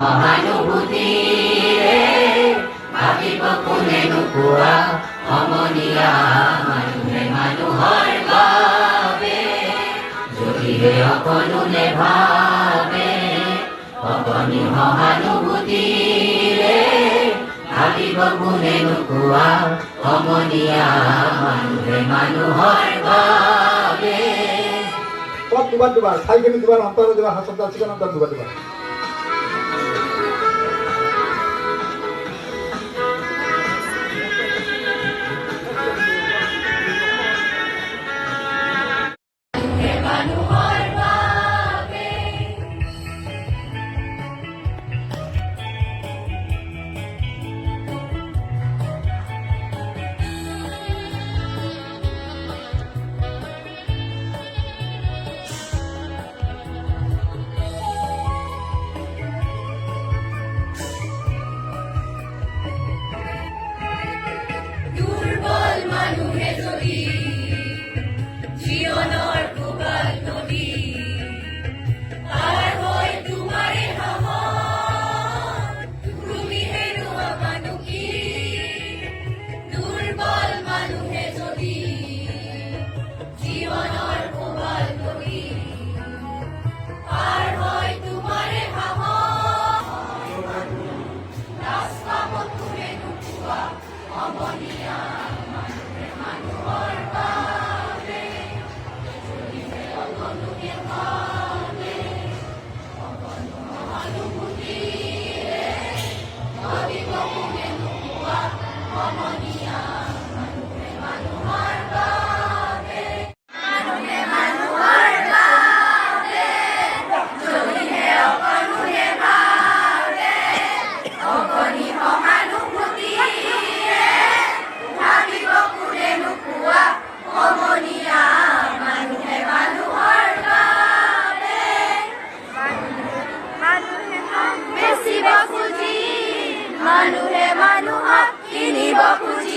সহানুভূতিৰে ভাবিব কোনেনো কোৱা সমনীয়া মানুহে মানুহৰ বাবে যদিহে অকলো নেভাবে অকণি সহানুভূতিৰে ভাবিব কোনেনো কোৱা সমনীয়া মানুহে মানুহৰ বাবে দুবাৰ মানুহে মানুহ কিনিব খুজি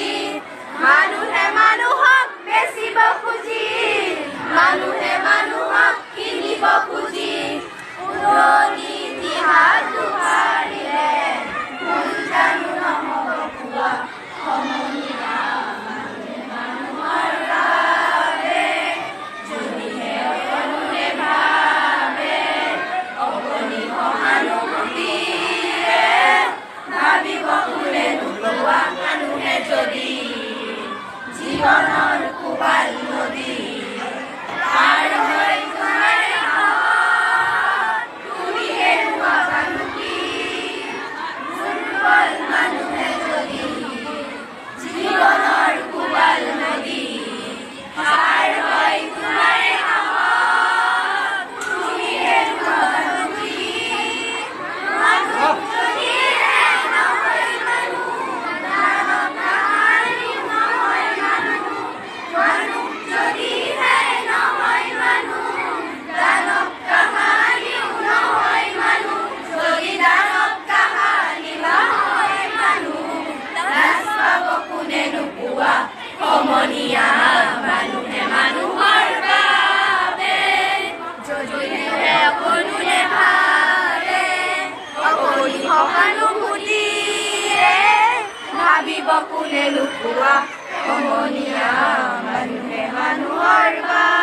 বকুলে লুকুয়া অমনিয়া মানুহে মানুহৰ বা